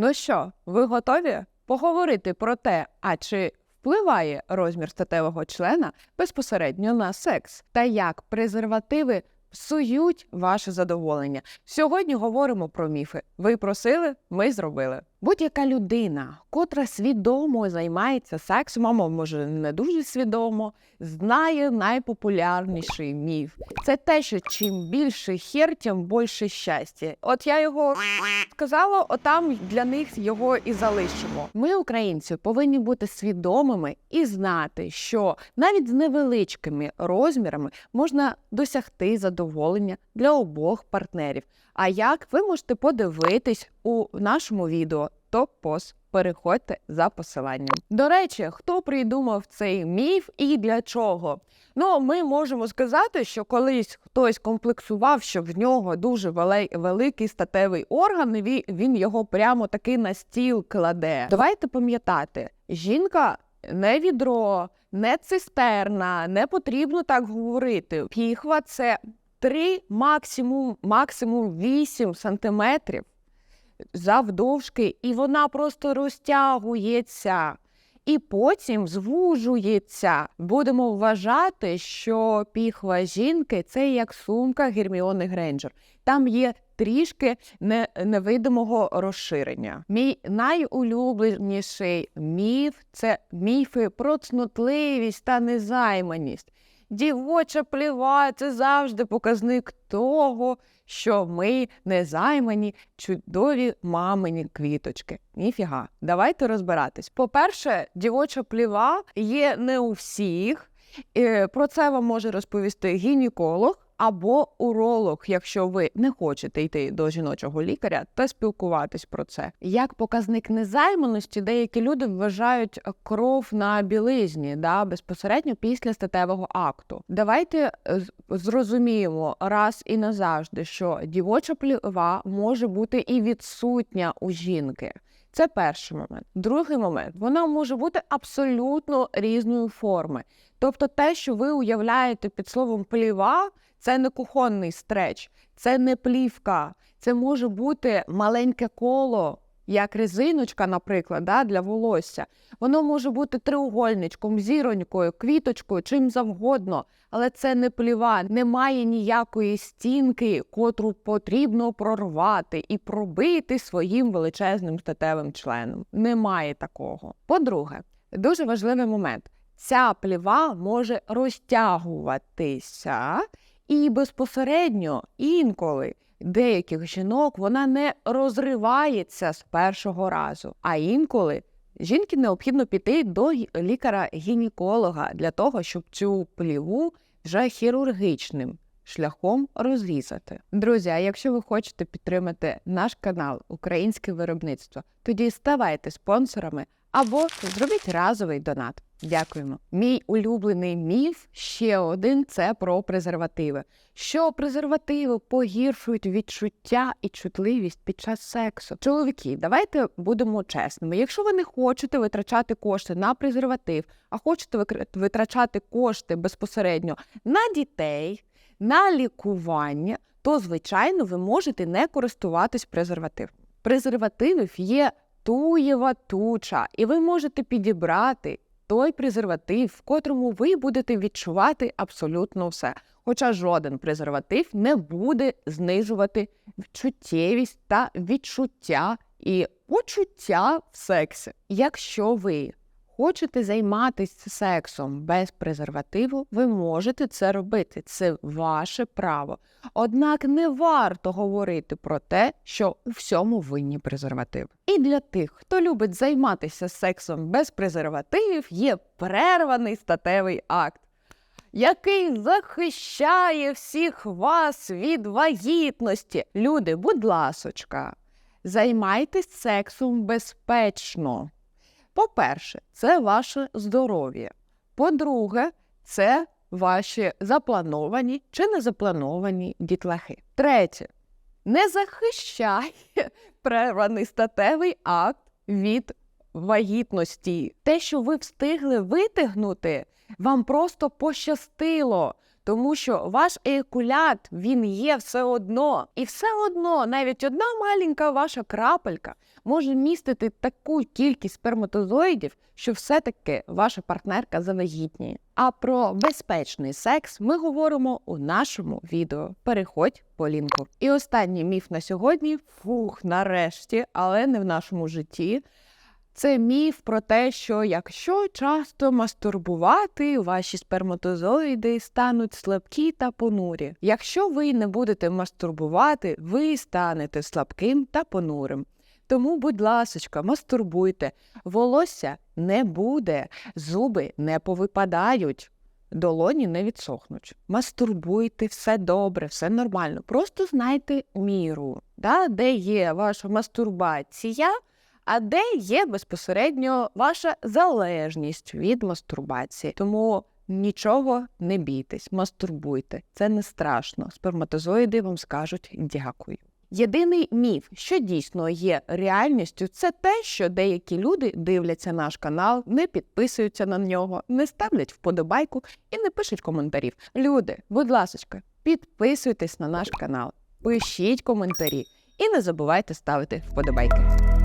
Ну що, ви готові поговорити про те, а чи впливає розмір статевого члена безпосередньо на секс, та як презервативи псують ваше задоволення? Сьогодні говоримо про міфи. Ви просили, ми зробили. Будь-яка людина, котра свідомо займається сексом, а може не дуже свідомо, знає найпопулярніший міф. Це те, що чим більше хер, тим більше щастя. От я його сказала, отам для них його і залишимо. Ми, українці, повинні бути свідомими і знати, що навіть з невеличкими розмірами можна досягти задоволення для обох партнерів. А як ви можете подивитись у нашому відео топ-пост. Переходьте за посиланням. До речі, хто придумав цей міф і для чого? Ну, ми можемо сказати, що колись хтось комплексував, що в нього дуже великий статевий орган, і він його прямо таки на стіл кладе. Давайте пам'ятати, жінка не відро, не цистерна, не потрібно так говорити. Піхва це 3, максимум, максимум 8 сантиметрів завдовжки, і вона просто розтягується. І потім звужується. Будемо вважати, що піхва жінки це як сумка Герміони Грейнджер. Там є трішки невидимого розширення. Мій найулюбленіший міф це міфи про цнотливість та незайманість. Дівоча пліва це завжди показник того, що ми незаймані, чудові мамині квіточки. Ніфіга, давайте розбиратись. По-перше, дівоча пліва є не у всіх. Е, Про це вам може розповісти гінеколог або уролог, якщо ви не хочете йти до жіночого лікаря та спілкуватись про це. Як показник незайманості, деякі люди вважають кров на білизні да, безпосередньо після статевого акту. Давайте е, зрозуміємо раз і назавжди, що дівоча пліва може бути і відсутня у жінки. Це перший момент. Другий момент вона може бути абсолютно різної форми. Тобто, те, що ви уявляєте під словом пліва, це не кухонний стреч, це не плівка, це може бути маленьке коло, як резиночка, наприклад, да, для волосся. Воно може бути треугольничком, зіронькою, квіточкою, чим завгодно, але це не пліва, немає ніякої стінки, котру потрібно прорвати і пробити своїм величезним статевим членом. Немає такого. По-друге, дуже важливий момент. Ця пліва може розтягуватися, і безпосередньо інколи деяких жінок вона не розривається з першого разу, а інколи жінки необхідно піти до гі- лікаря-гінеколога для того, щоб цю пліву вже хірургічним шляхом розрізати. Друзі, а якщо ви хочете підтримати наш канал Українське виробництво, тоді ставайте спонсорами або зробіть разовий донат. Дякуємо. Мій улюблений міф ще один це про презервативи. Що презервативи погіршують відчуття і чутливість під час сексу. Чоловіки, давайте будемо чесними. Якщо ви не хочете витрачати кошти на презерватив, а хочете витрачати кошти безпосередньо на дітей, на лікування, то звичайно ви можете не користуватись презервативом. Презервативів є туєва туча, і ви можете підібрати той презерватив, в котрому ви будете відчувати абсолютно все. Хоча жоден презерватив не буде знижувати чуттєвість та відчуття і почуття в сексі. Якщо ви хочете займатися сексом без презервативу, ви можете це робити. Це ваше право. Однак не варто говорити про те, що у всьому винні презерватив. І для тих, хто любить займатися сексом без презервативів, є перерваний статевий акт. Який захищає всіх вас від вагітності. Люди, будь ласочка, займайтесь сексом безпечно. По-перше, це ваше здоров'я. По-друге, це ваші заплановані чи незаплановані дітлахи. Третє, не захищає прерваний статевий акт від вагітності. Те, що ви встигли витягнути, вам просто пощастило. Тому що ваш еякулят він є все одно, і все одно навіть одна маленька ваша крапелька може містити таку кількість сперматозоїдів, що все-таки ваша партнерка завагітніє. А про безпечний секс ми говоримо у нашому відео. Переходь по лінку. І останній міф на сьогодні фух, нарешті, але не в нашому житті. Це міф про те, що якщо часто мастурбувати, ваші сперматозоїди стануть слабкі та понурі. Якщо ви не будете мастурбувати, ви станете слабким та понурим. Тому, будь ласочка, мастурбуйте, волосся не буде, зуби не повипадають. Долоні не відсохнуть. Мастурбуйте, все добре, все нормально. Просто знайте міру, да, де є ваша мастурбація, а де є безпосередньо ваша залежність від мастурбації. Тому нічого не бійтесь, мастурбуйте. Це не страшно. Сперматозоїди вам скажуть дякую. Єдиний міф, що дійсно є реальністю, це те, що деякі люди дивляться наш канал, не підписуються на нього, не ставлять вподобайку і не пишуть коментарів. Люди, будь ласка, підписуйтесь на наш канал, пишіть коментарі і не забувайте ставити вподобайки.